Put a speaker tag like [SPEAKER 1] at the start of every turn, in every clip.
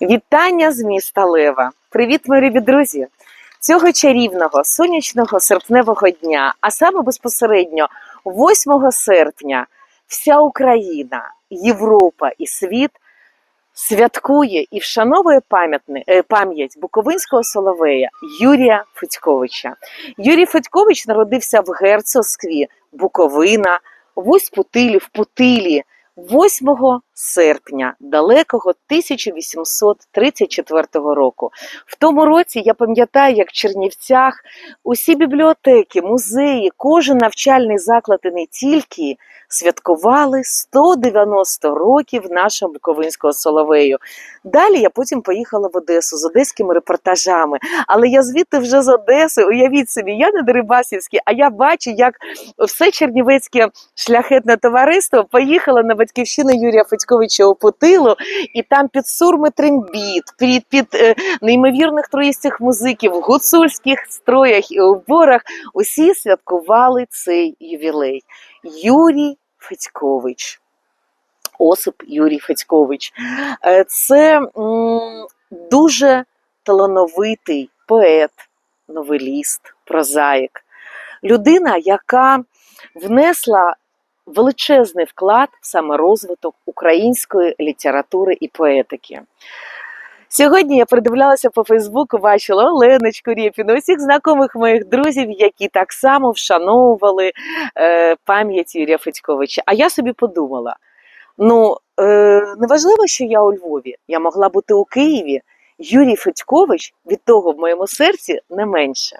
[SPEAKER 1] Вітання з міста Лева. Привіт, мої любі друзі! Цього чарівного сонячного серпневого дня, а саме безпосередньо 8 серпня, вся Україна, Європа і світ святкує і вшановує е, пам'ять Буковинського соловея Юрія Федьковича. Юрій Федькович народився в Герцогстві Буковина, в Усть-Путилі, в Путилі 8 серпня далекого 1834 року. В тому році я пам'ятаю, як в Чернівцях усі бібліотеки, музеї, кожен навчальний заклад і не тільки святкували 190 років нашого Буковинського соловею. Далі я потім поїхала в Одесу з одеськими репортажами. Але я звідти вже з Одеси, уявіть собі, я не Дерибасівський, а я бачу, як все Чернівецьке шляхетне товариство поїхало на батьківщину Юрія Федьковича у Путилу, і там під сурми трембіт, під, під е, неймовірних троїстих музиків, в гуцульських строях і уборах усі святкували цей ювілей. Юрій Федькович. Осип Юрій Федькович. Е, Це дуже талановитий поет, новеліст, прозаїк. Людина, яка внесла величезний вклад в саме розвиток української літератури і поетики. Сьогодні я передивлялася по Фейсбуку, бачила Оленочку Рєпіну, усіх знайомих моїх друзів, які так само вшановували е, пам'ять Юрія Федьковича. А я собі подумала: ну, е, неважливо, що я у Львові, я могла бути у Києві. Юрій Федькович від того в моєму серці не менше.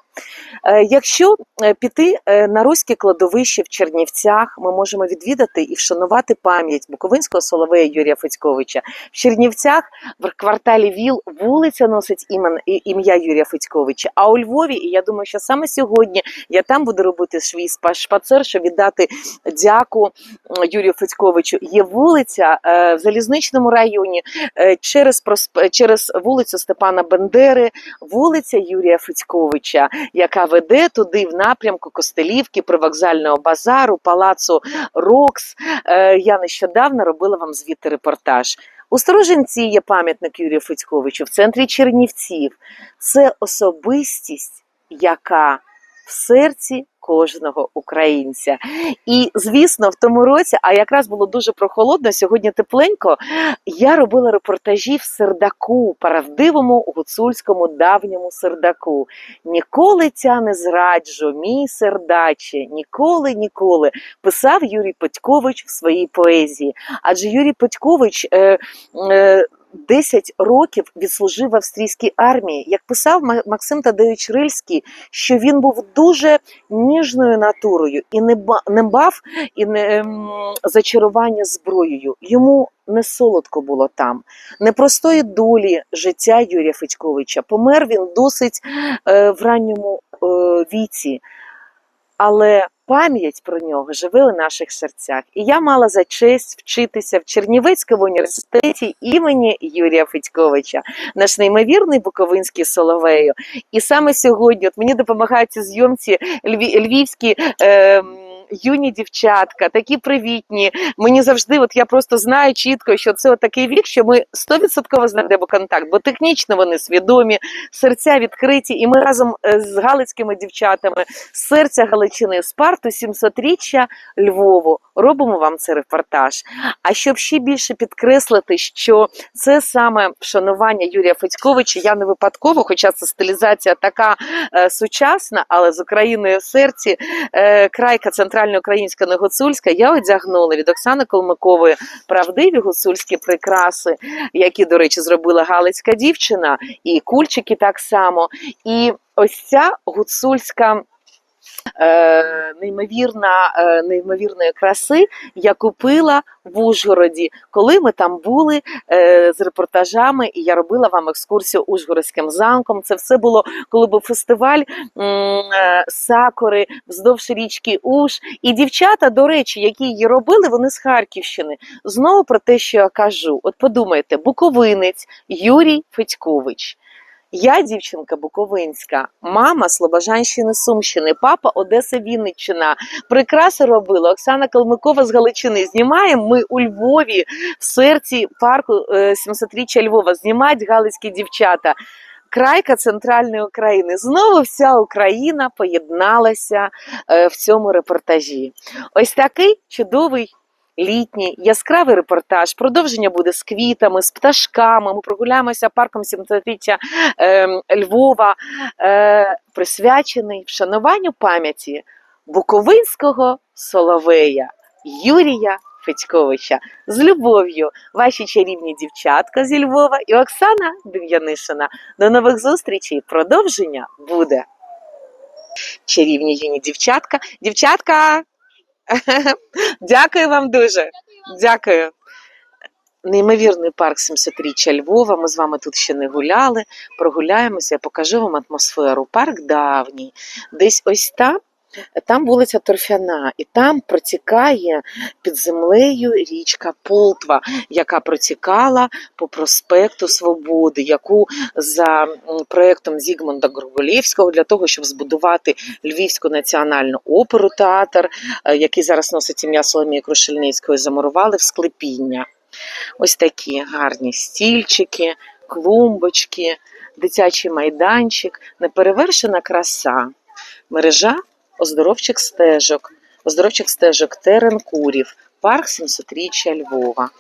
[SPEAKER 1] Е, Якщо е, піти е, на руське кладовище в Чернівцях, ми можемо відвідати і вшанувати пам'ять Буковинського соловея Юрія Федьковича. В Чернівцях в кварталі Віл вулиця носить ім'я Юрія Федьковича. А у Львові, і я думаю, що саме сьогодні я там буду робити свій шпацер, щоб віддати дяку Юрію Федьковичу. Є вулиця в залізничному районі через, через вулицю Степана Бендери, вулиця Юрія Федьковича, яка веде туди в напрямку Костелівки, привокзального базару, палацу Рокс. Е, Я нещодавно робила вам звідти репортаж. У Сторожинці є пам'ятник Юрію Федьковичу в центрі Чернівців. Це особистість, яка в серці кожного українця. І звісно, в тому році, а якраз було дуже прохолодно, сьогодні тепленько. Я робила репортажі в Сердаку, правдивому гуцульському давньому Сердаку. Ніколи тя не зраджу, мій сердаче, ніколи, ніколи писав Юрій Петькович в своїй поезії. Адже Юрій Петькович. Е, е, 10 років відслужив в австрійській армії. Як писав Максим Тадеович Рильський, що він був дуже ніжною натурою і не бав і не ем, зачарування зброєю. Йому не солодко було там. Непростої долі життя Юрія Федьковича. Помер він досить е, в ранньому е, віці, але пам'ять про нього живе у наших серцях. І я мала за честь вчитися в Чернівецькому університеті імені Юрія Федьковича, наш неймовірний Буковинський Соловею. І саме сьогодні от мені допомагають зйомці льві, львівські. Е, Юні дівчатка, такі привітні. Мені завжди, от я просто знаю чітко, що це от такий вік, що ми 100% знайдемо контакт, бо технічно вони свідомі, серця відкриті, і ми разом е, з галицькими дівчатами з серця Галичини Спарту 700-річчя Львову робимо вам цей репортаж. А щоб ще більше підкреслити, що це саме вшанування Юрія Федьковича, я не випадково, хоча це стилізація така е, сучасна, але з Україною в серці, е, крайка центральноукраїнська не гуцульська, я одягнула від Оксани Колмакової правдиві гуцульські прикраси, які, до речі, зробила галицька дівчина, і кульчики так само. І ось ця гуцульська. Е, неймовірна, е, неймовірної краси я купила в Ужгороді, коли ми там були е, з репортажами, і я робила вам екскурсію Ужгородським замком. Це все було, коли був фестиваль е, сакури вздовж річки Уж. І дівчата, до речі, які її робили, вони з Харківщини. Знову про те, що я кажу: от подумайте, буковинець Юрій Федькович. Я дівчинка Буковинська, мама Слобожанщини Сумщини, папа Одеса Вінниччина. Прикраси робила Оксана Калмикова з Галичини. Знімаємо ми у Львові в серці парку е, 700-річчя Львова. Знімають галицькі дівчата. Крайка центральної України. Знову вся Україна поєдналася е, в цьому репортажі. Ось такий чудовий. Літній яскравий репортаж. Продовження буде з квітами, з пташками. Ми прогуляємося парком 700-річчя е, Львова, е, присвячений вшануванню пам'яті Буковинського Соловея Юрія Федьковича. З любов'ю, ваші чарівні дівчатка зі Львова і Оксана Дем'янишина. До нових зустрічей. Продовження буде. Чарівні юні дівчатка. Дівчатка! Дякую вам дуже. Дякую. Неймовірний парк 700-річчя Львова. Ми з вами тут ще не гуляли. Прогуляємося, я покажу вам атмосферу. Парк давній. Десь ось там. Там вулиця Торфяна, і там протікає під землею річка Полтва, яка протікала по проспекту Свободи, яку за проектом Зігмунда Горголєвського для того, щоб збудувати Львівську національну оперу театр, е, який зараз носить ім'я Соломії Крушельницької, замурували в склепіння. Ось такі гарні стільчики, клумбочки, дитячий майданчик, неперевершена краса, мережа оздоровчих стежок, оздоровчих стежок Теренкурів, парк 700-річчя Львова.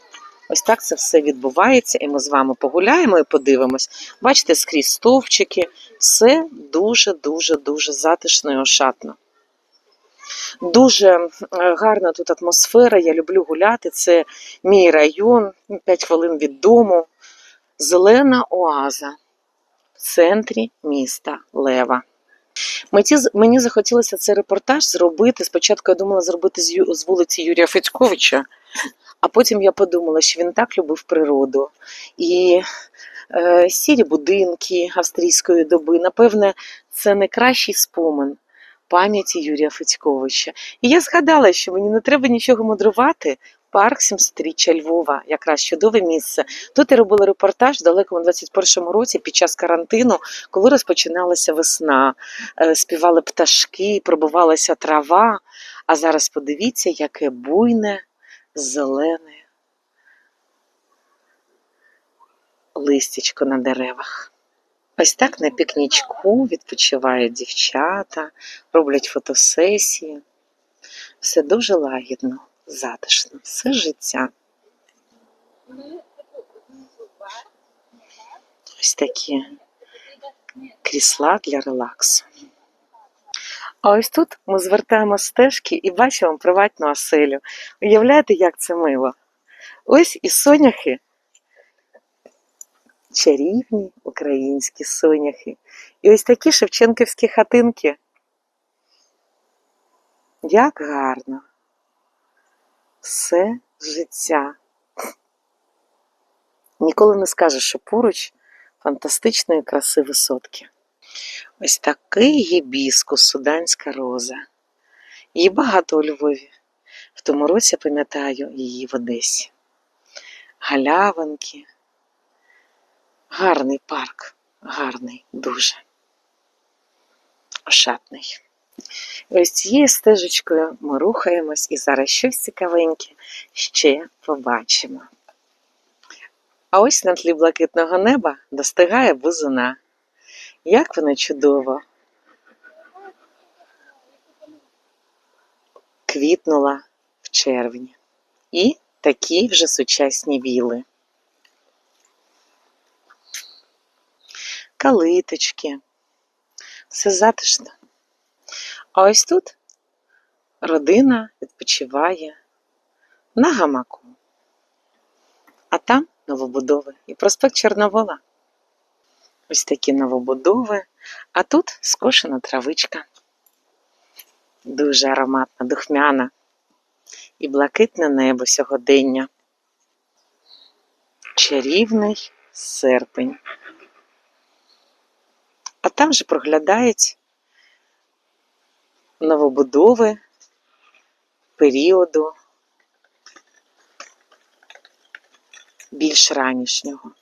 [SPEAKER 1] Ось так це все відбувається, і ми з вами погуляємо і подивимось. Бачите, скрізь стовпчики, все дуже, дуже, дуже затишно і ошатно. Дуже гарна тут атмосфера. Я люблю гуляти. Це мій район, 5 хвилин від дому. Зелена оаза в центрі міста Лева. Мені, захотілося цей репортаж зробити. Спочатку я думала зробити з вулиці Юрія Федьковича, а потім я подумала, що він так любив природу. І е, сірі будинки австрійської доби, напевне, це найкращий спомин пам'яті Юрія Федьковича. І я згадала, що мені не треба нічого мудрувати. Парк 700-річчя Львова, якраз чудове місце. Тут я робила репортаж в далекому 21-му році під час карантину, коли розпочиналася весна, Е, співали пташки, пробувалася трава. А зараз подивіться, яке буйне, зелене листячко на деревах. Ось так на пікнічку відпочивають дівчата, роблять фотосесії. Все дуже лагідно, затишно, все життя. Ось такі крісла для релаксу. А ось тут ми звертаємо стежки і бачимо приватну оселю. Уявляєте, як це мило? Ось і соняхи. Чарівні українські соняхи. І ось такі шевченківські хатинки. Як гарно. Все життя. Ніколи не скажеш, що поруч фантастичної краси висотки. Ось такий гібіскус, суданська роза. Її багато у Львові. В тому році я пам'ятаю її в Одесі. Галявинки. Гарний парк, гарний, дуже ошатний. Ось цією стежечкою ми рухаємось і зараз щось цікавеньке ще побачимо. А ось на тлі блакитного неба достигає бузина. Як вона чудово квітнула в червні. І такі вже сучасні віли. Калиточки. Все затишно. А ось тут родина відпочиває на гамаку. А там новобудови і проспект Чорновола. Ось такі новобудови, а тут скошена травичка. Дуже ароматна, духмяна. І блакитне небо сьогодення. Чарівний серпень. А там же проглядають новобудови періоду більш ранішнього.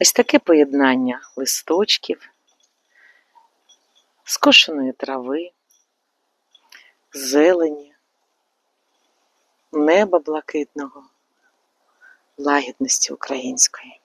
[SPEAKER 1] Ось таке поєднання листочків, скошеної трави, зелені, неба блакитного, лагідності української.